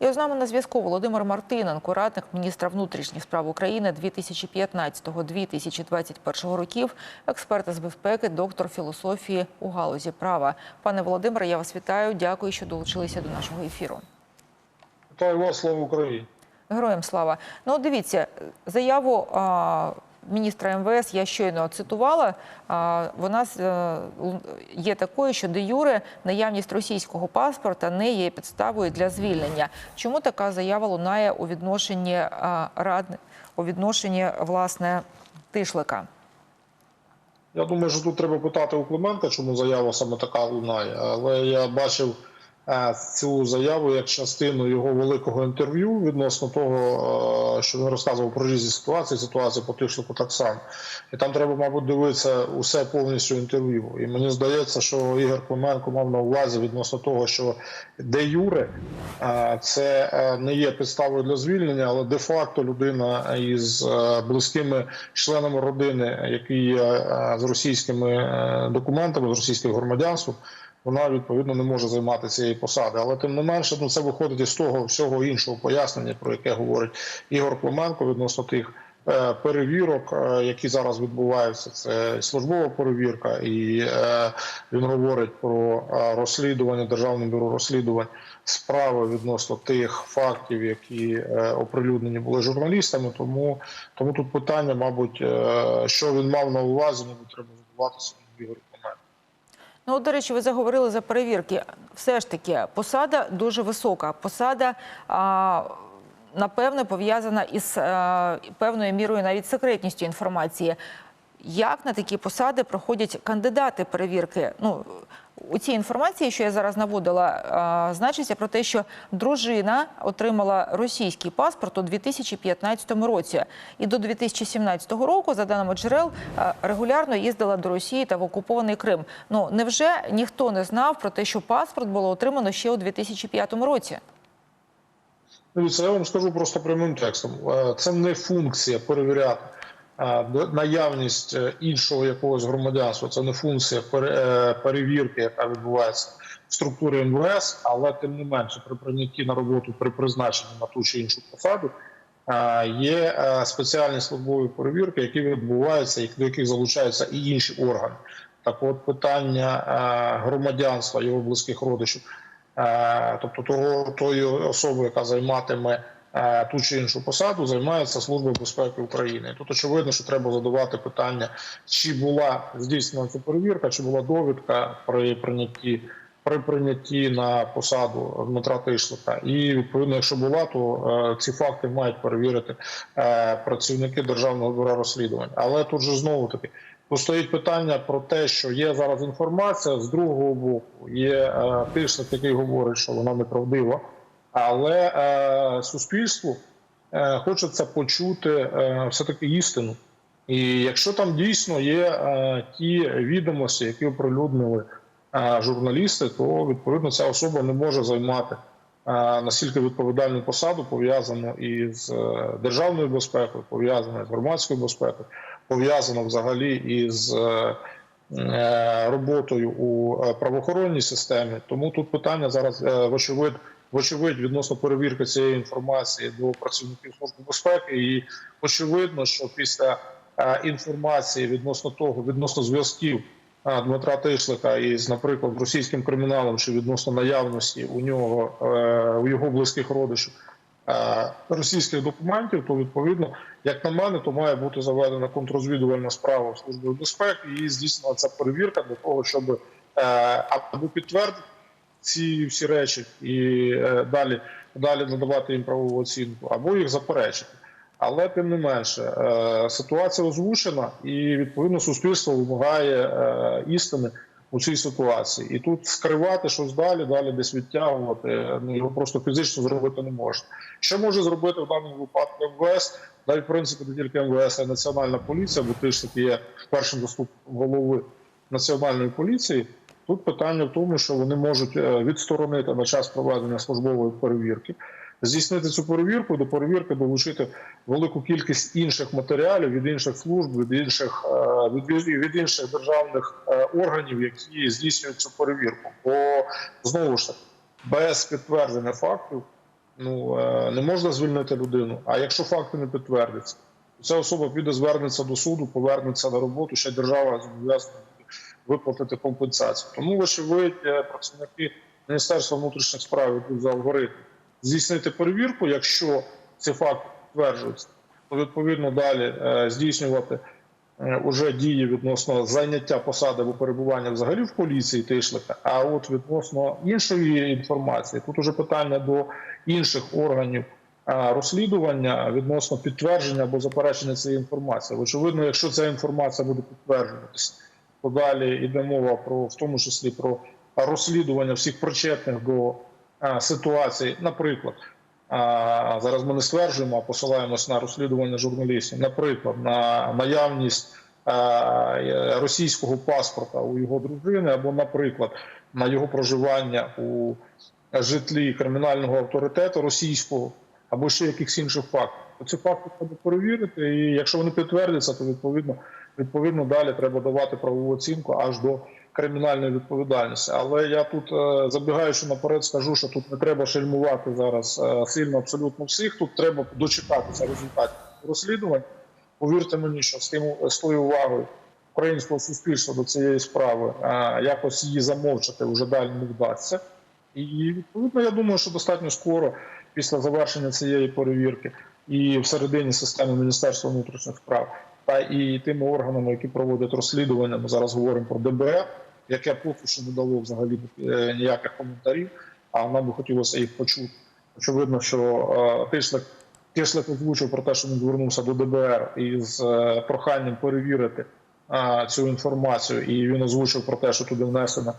І з нами на зв'язку Володимир Мартиненко, радник міністра внутрішніх справ України 2015-2021 років, експерт з безпеки, доктор філософії у галузі права. Пане Володимире, я вас вітаю. Дякую, що долучилися до нашого ефіру. Вітаю вас, слава Україні. Героям слава. Ну, дивіться, заяву а, міністра МВС я щойно цитувала. Вона е, є такою, що де юре наявність російського паспорта не є підставою для звільнення. Чому така заява лунає у відношенні рад у відношенні власне Тишлика? Я думаю, що тут треба питати у Климента, чому заява саме така лунає. Але я бачив е, цю заяву як частину його великого інтерв'ю відносно того, е, що він розказував про різні ситуації, ситуації по Тишлику так само. І там треба, мабуть, дивитися усе повністю інтерв'ю. І мені здається, що Ігор Клименко мав на увазі відносно того, що де Юре е, це е, не є підставою для звільнення, але де-факто людина із е, близькими членами родини, які є е, з російськими е, документами, з російським громадянством, вона відповідно не може займати цієї посади. Але тим не менше, ну це виходить із того всього іншого пояснення, про яке говорить Ігор Клименко відносно тих. е, Перевірок, е, які зараз відбуваються, це службова перевірка, і е, він говорить про розслідування Державного бюро розслідувань справи відносно тих фактів, які оприлюднені були журналістами. Тому тому тут питання, мабуть, що він мав на увазі, мабуть, треба Клименку. Ну, до речі, ви заговорили за перевірки. Все ж таки, посада дуже висока. Посада, а, напевно, пов'язана із а, певною мірою навіть секретністю інформації. Як на такі посади проходять кандидати перевірки? Ну, у цій інформації, що я зараз наводила, значиться про те, що дружина отримала російський паспорт у 2015 році. І до 2017 року, за даними джерел, регулярно їздила до Росії та в окупований Крим. Ну невже ніхто не знав про те, що паспорт було отримано ще у 2005 році? Дивіться, я вам скажу просто прямим текстом. Це не функція перевіряти наявність е, іншого якогось громадянства. Це не функція е, перевірки, яка відбувається в структурі МВС, але тим не менше, при прийнятті на роботу при призначенні на ту чи іншу посаду. Є е, спеціальні службові перевірки, які відбуваються, і до яких залучаються і інші органи. Так, от питання громадянства його близьких родичів тобто того тої особи, яка займатиме ту чи іншу посаду, займається служба безпеки України. Тут очевидно, що треба задавати питання, чи була здійснена ця перевірка, чи була довідка при прийнятті. При прийнятті на посаду Дмитра Тишлика, і відповідно, якщо була, то е, ці факти мають перевірити е, працівники державного бюро розслідувань. Але тут же знову таки Постоїть питання про те, що є зараз інформація з другого боку. Є е, тишлик, який говорить, що вона неправдива, але е, суспільству е, хочеться почути е, все таки істину. І якщо там дійсно є е, ті відомості, які оприлюднили е, журналісти, то відповідно ця особа не може займати е, настільки відповідальну посаду, пов'язану із е, державною безпекою, пов'язану з громадською безпекою пов'язано взагалі із е, роботою у правоохоронній системі. Тому тут питання зараз вочевидь, вочевидь відносно перевірки цієї інформації до працівників служби безпеки. І очевидно, що після е, інформації відносно того, відносно зв'язків. е, Дмитра Тишлика із, наприклад, російським криміналом чи відносно наявності у нього е, у його близьких родичів російських документів, то відповідно, як на мене, то має бути заведена контррозвідувальна справа в безпеки і здійснена ця перевірка для того, щоб або підтвердити ці всі речі і е, далі, далі надавати їм правову оцінку, або їх заперечити. Але тим не менше, е, ситуація озвучена, і відповідно суспільство вимагає е, істини у цій ситуації. І тут скривати щось далі, далі десь відтягувати, ну його просто фізично зробити не можна. Що може зробити в даному випадку МВС? Навіть в принципі не тільки МВС, а Національна поліція, бо ти ж таки є першим заступником голови національної поліції. Тут питання в тому, що вони можуть е, відсторонити на час проведення службової перевірки, здійснити цю перевірку до перевірки долучити велику кількість інших матеріалів від інших служб, від інших е, від, від інших державних е, органів, які здійснюють цю перевірку. Бо знову ж таки без підтвердження фактів Ну не можна звільнити людину. А якщо факти не підтвердяться, ця особа піде звернеться до суду, повернеться на роботу. Ще держава зобов'язана виплатити компенсацію. Тому, вочевидь, е, працівники Міністерства внутрішніх справ йдуть за алгоритм здійснити перевірку. Якщо ці факти підтверджуються, то відповідно далі е, здійснювати е, уже дії відносно зайняття посади або перебування взагалі в поліції Тишлика. А от відносно іншої інформації, тут уже питання до інших органів розслідування відносно підтвердження або заперечення цієї інформації. Очевидно, якщо ця інформація буде підтверджуватися, то далі йде мова про в тому числі про розслідування всіх причетних до ситуації, наприклад. Зараз ми не стверджуємо, а посилаємось на розслідування журналістів. Наприклад, на наявність російського паспорта у його дружини, або, наприклад, на його проживання у житлі кримінального авторитету російського, або ще якихось інших фактів. Ці факти треба перевірити, і якщо вони підтвердяться, то відповідно відповідно далі треба давати правову оцінку аж до кримінальної відповідальності. Але я тут е, забігаючи наперед, скажу, що тут не треба шельмувати зараз е, сильно абсолютно всіх. Тут треба дочекатися результатів розслідувань. Повірте мені, що з тим з тою увагою українського суспільства до цієї справи е, якось її замовчати вже далі не вдасться. І відповідно, я думаю, що достатньо скоро після завершення цієї перевірки і всередині системи Міністерства внутрішніх справ та і тими органами, які проводять розслідування. Ми зараз говоримо про ДБР, яке поки що не дало взагалі е, ніяких коментарів. А нам би хотілося їх почути. Очевидно, що е, Тишлик Тишлик озвучив про те, що він звернувся до ДБР із е, проханням перевірити е, цю інформацію, і він озвучив про те, що туди внесено.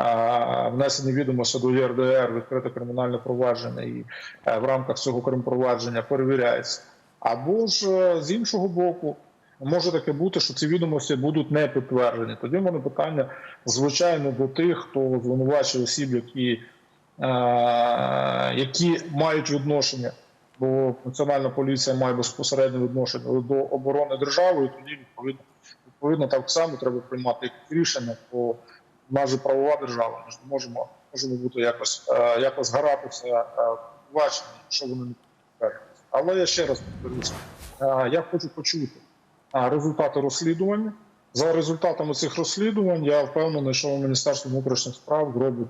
е, Внесені відомості до ЄРДР, відкрите кримінальне провадження, і е, в рамках цього кримпровадження перевіряється. Або ж е, з іншого боку, може таке бути, що ці відомості будуть не підтверджені. Тоді в мене питання звичайно до тих, хто звинувачує осіб, які, е, які мають відношення, бо національна поліція має безпосереднє відношення до оборони держави, і тоді відповідно відповідно так само треба приймати рішення. Бо в правова держава. Ми ж не можемо можемо бути якось е, якось гратися е, в баченні, що вони не підтверджуються. Але я ще раз повторюся, е, я хочу почути результати розслідування. За результатами цих розслідувань я впевнений, що Міністерство внутрішніх справ зробить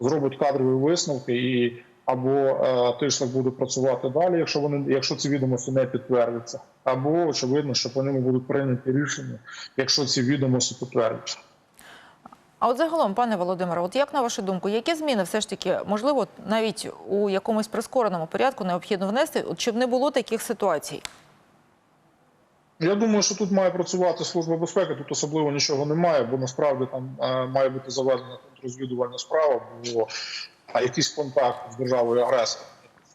зробить кадрові висновки і або е, тиждень буде працювати далі, якщо вони якщо ці відомості не підтвердяться, або очевидно, що по ними будуть прийняті рішення, якщо ці відомості підтвердяться. А от загалом, пане Володимире, от як на вашу думку, які зміни все ж таки можливо навіть у якомусь прискореному порядку необхідно внести, щоб не було таких ситуацій? Я думаю, що тут має працювати служба безпеки. Тут особливо нічого немає, бо насправді там е, має бути заведена контррозвідувальна справа, бо якийсь контакт з державою агресором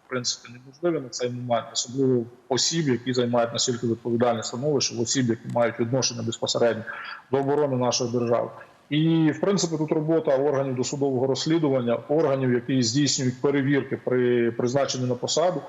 в принципі неможливий на цей момент, особливо осіб, які займають настільки відповідальне становище, осіб, які мають відношення безпосередньо до оборони нашої держави. І в принципі тут робота органів досудового розслідування, органів, які здійснюють перевірки при призначенні на посаду.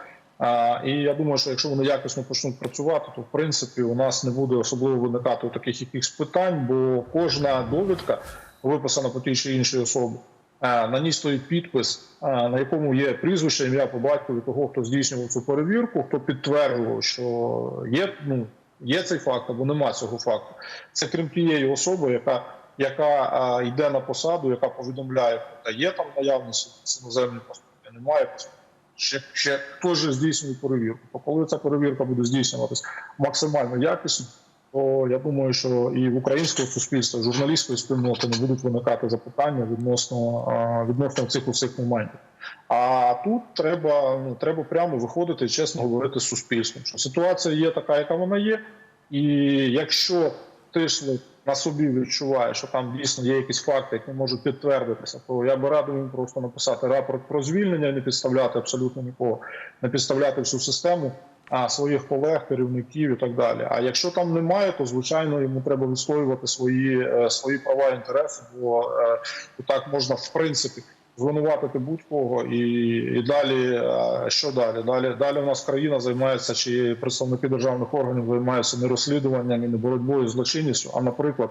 І я думаю, що якщо вони якісно почнуть працювати, то в принципі у нас не буде особливо виникати таких якихось питань, бо кожна довідка виписана по тій чи іншій особі. На ній стоїть підпис, на якому є прізвище, ім'я по батькові того, хто здійснював цю перевірку, хто підтверджував, що є ну є цей факт або нема цього факту. Це крім тієї особи, яка яка йде на посаду, яка повідомляє, є там наявність іноземних паспортів, немає паспортів ще, ще теж здійснює перевірку. То коли ця перевірка буде здійснюватися максимально якісно, то я думаю, що і в українського суспільства, журналістської спільноти не будуть виникати запитання відносно відносно цих усіх моментів. А тут треба ну треба прямо виходити і чесно говорити з суспільством, що ситуація є така, яка вона є, і якщо тисли на собі відчуває, що там дійсно є якісь факти, які можуть підтвердитися, то я би радив їм просто написати рапорт про звільнення, не підставляти абсолютно нікого, не підставляти всю систему а своїх колег, керівників і так далі. А якщо там немає, то звичайно йому треба відстоювати свої е, свої права і інтереси, бо е, так можна в принципі. Звинуватити будь-кого і і далі е, що далі? Далі далі у нас країна займається, чи представники державних органів займаються не розслідуванням і не боротьбою з злочинністю, а наприклад,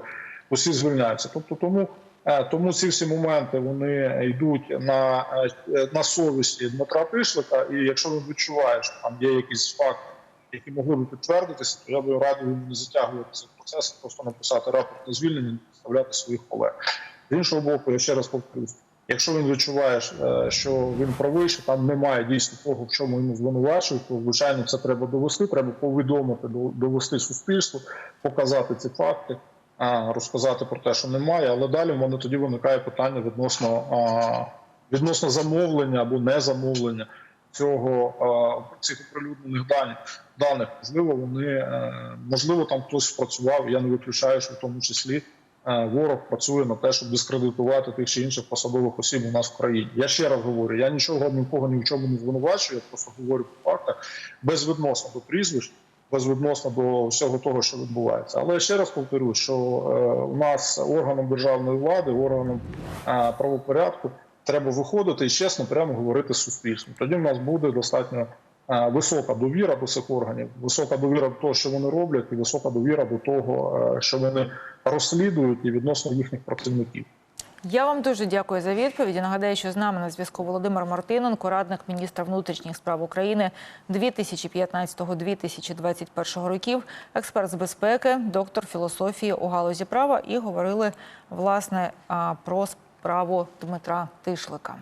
усі звільняються. Тобто, тому Е, Тому ці всі моменти вони йдуть на, е, на совісті Дмитра Тишлика. І якщо він відчуває, що там є якісь факти, які могли б підтвердитися, то я би радив йому не затягувати цей процес, просто написати рапорт на звільнення, і представляти своїх колег. З іншого боку, я ще раз повторюсь, якщо він відчуває, е, що він правий, що там немає дійсно того, в чому йому звинувачують, то звичайно це треба довести. Треба повідомити, довести суспільству, показати ці факти, розказати про те, що немає. Але далі в мене тоді виникає питання відносно, відносно замовлення або незамовлення цього цих оприлюднених даних. Даних можливо, вони е, можливо там хтось спрацював. Я не виключаю, що в тому числі ворог працює на те, щоб дискредитувати тих чи інших посадових осіб у нас в країні. Я ще раз говорю: я нічого нікого ні в чому не звинувачую, я просто говорю по фактах безвідносно до прізвищ, безвідносно до всього того, що відбувається. Але я ще раз повторю, що е, у нас органам державної влади, органам е, правопорядку треба виходити і чесно прямо говорити з суспільством. Тоді в нас буде достатньо е, висока довіра до цих органів, висока довіра до того, що вони роблять, і висока довіра до того, е, що вони розслідують і відносно їхніх працівників. Я вам дуже дякую за відповіді. Нагадаю, що з нами на зв'язку Володимир Мартиненко, радник міністра внутрішніх справ України 2015-2021 років, експерт з безпеки, доктор філософії у галузі права. І говорили власне про справу Дмитра Тишлика.